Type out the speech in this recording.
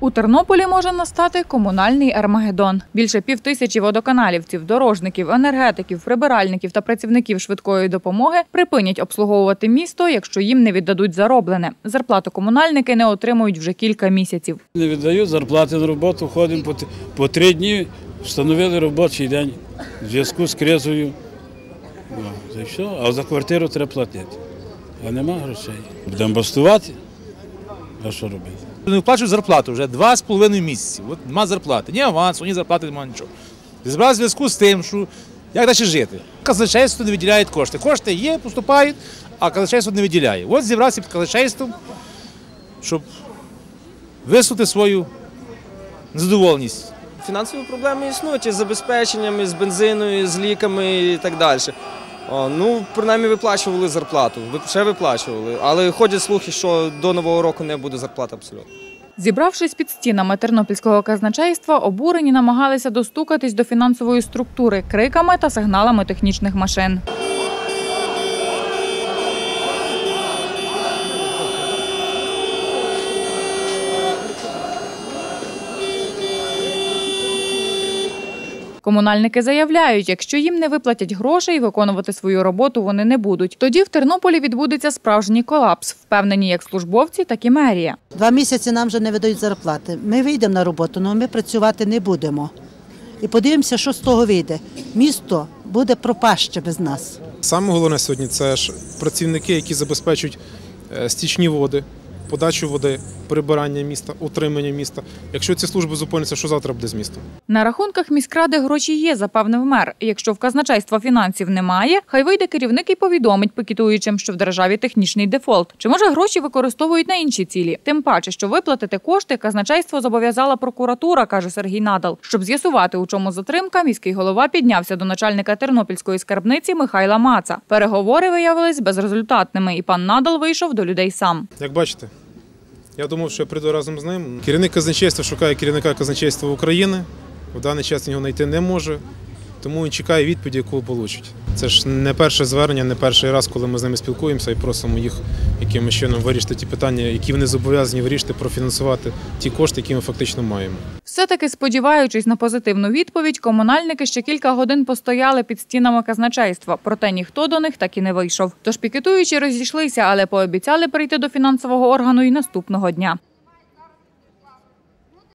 У Тернополі може настати комунальний Армагеддон. Більше півтисячі водоканалівців, дорожників, енергетиків, прибиральників та працівників швидкої допомоги припинять обслуговувати місто, якщо їм не віддадуть зароблене. Зарплату комунальники не отримують вже кілька місяців. Не віддають зарплати на роботу, ходимо по, три дні, встановили робочий день в зв'язку з кризою. Ну, за що? А за квартиру треба платити. А нема грошей. Будемо бастувати. А що робити? Не виплачують зарплату вже два з половиною місяці. От нема зарплати. Ні авансу, ні зарплати, нема нічого. Зібрав зв'язку з тим, що як далі жити. Казначейство не виділяє кошти. Кошти є, поступають, а казначейство не виділяє. От зібрався під казначейством, щоб висунути свою незадоволеність. Фінансові проблеми існують із забезпеченням, із бензиною, з ліками і так далі. Ну, принаймні виплачували зарплату, ще виплачували. Але ходять слухи, що до нового року не буде зарплати абсолютно. Зібравшись під стінами тернопільського казначейства, обурені намагалися достукатись до фінансової структури криками та сигналами технічних машин. Комунальники заявляють, якщо їм не виплатять грошей, виконувати свою роботу вони не будуть. Тоді в Тернополі відбудеться справжній колапс, впевнені як службовці, так і мерія. Два місяці нам вже не видають зарплати. Ми вийдемо на роботу, але ми працювати не будемо. І подивимося, що з того вийде. Місто буде пропаще без нас. Саме головне сьогодні це ж працівники, які забезпечують е, стічні води, подачу води, прибирання міста, утримання міста. Якщо ці служби зупиняться, що завтра буде з містом? На рахунках міськради гроші є, запевнив мер. Якщо в казначейства фінансів немає, хай вийде керівник і повідомить пікетуючим, що в державі технічний дефолт. Чи може гроші використовують на інші цілі? Тим паче, що виплатити кошти казначейство зобов'язала прокуратура, каже Сергій Надал. Щоб з'ясувати, у чому затримка, міський голова піднявся до начальника тернопільської скарбниці Михайла Маца. Переговори виявились безрезультатними, і пан Надал вийшов до людей сам. Як бачите, я думав, що я прийду разом з ним. Керівник казначейства шукає керівника казначейства України. В даний час його знайти не може, тому він чекає відповіді, яку получить. Це ж не перше звернення, не перший раз, коли ми з ними спілкуємося і просимо їх якимось чином вирішити ті питання, які вони зобов'язані вирішити, профінансувати ті кошти, які ми фактично маємо. Все-таки сподіваючись на позитивну відповідь, комунальники ще кілька годин постояли під стінами казначейства, проте ніхто до них так і не вийшов. Тож пікетуючі розійшлися, але пообіцяли прийти до фінансового органу і наступного дня.